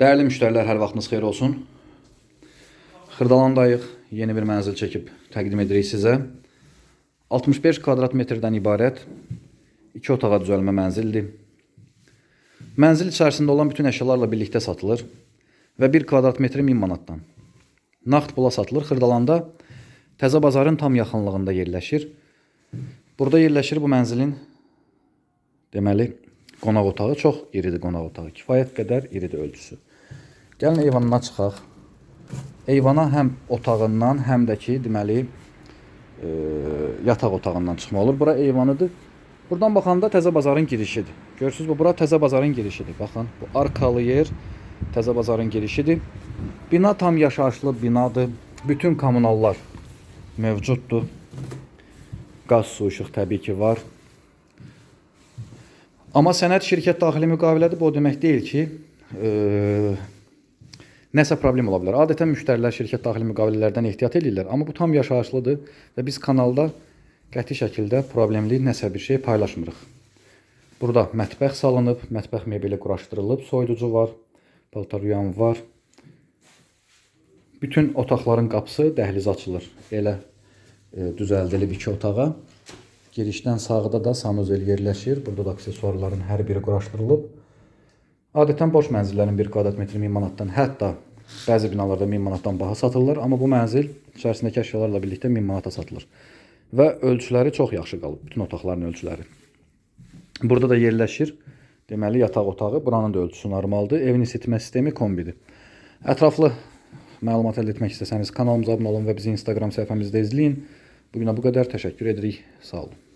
Değerli müşterilər, hər vaxtınız xeyir olsun. Xırdalandayıq. Yeni bir mənzil çəkib təqdim edirik sizə. 65 kvadrat metrdən ibarət 2 otağa düzəlmə mənzildir. Mənzil içərisində olan bütün əşyalarla birlikdə satılır və 1 kvadrat metri 1000 manatdan. Nağd pula satılır. Xırdalanda Təzə bazarın tam yaxınlığında yerləşir. Burada yerləşir bu mənzilin deməli qonaq otağı çox iridir qonaq otağı. Kifayət qədər iridir ölçüsü. Gəlin eyvanına çıxaq. Eyvana həm otağından, həm də ki, deməli, e, yataq otağından çıxma olur. Bura eyvanıdır. Buradan baxanda Təzə bazarın girişidir. Görürsüz bu bura Təzə bazarın girişidir. Baxın, bu arkalı yer Təzə bazarın girişidir. Bina tam yaşayışlı binadır. Bütün kommunallar mövcuddur. Qaz, su, işıq təbii ki var. Amma sənəd şirkət daxili müqavilədir. Bu o demək deyil ki, e, nəsə problem ola bilər. Adətən müştərilər şirkət daxili müqavilələrdən ehtiyat edirlər, amma bu tam yaşayışlıdır və biz kanalda qəti şəkildə problemli nəsə bir şey paylaşmırıq. Burada mətbəx salınıb, mətbəx mebeli quraşdırılıb, soyuducu var, paltaryuyan var. Bütün otaqların qapısı dəhliz açılır. Elə e, düzəldilib iki otağa. Girişdən sağda da sanuzel yerləşir. Burada da aksesuarların hər biri quraşdırılıb. Adətən boş mənzillərin 1 kvadrat metri 1000 manatdan, hətta bəzi binalarda 1000 manatdan baha satılır, amma bu mənzil içərisindəki əşyalarla birlikdə 1000 manata satılır. Və ölçüləri çox yaxşı qalıb, bütün otaqların ölçüləri. Burada da yerləşir. Deməli yataq otağı, buranın da ölçüsü normaldır. Evin isitmə sistemi kombidir. Ətraflı məlumat əldə etmək istəsəniz kanalımıza abunə olun və bizi Instagram səhifəmizdə izləyin. Bu günə bu qədər təşəkkür edirik. Sağ olun.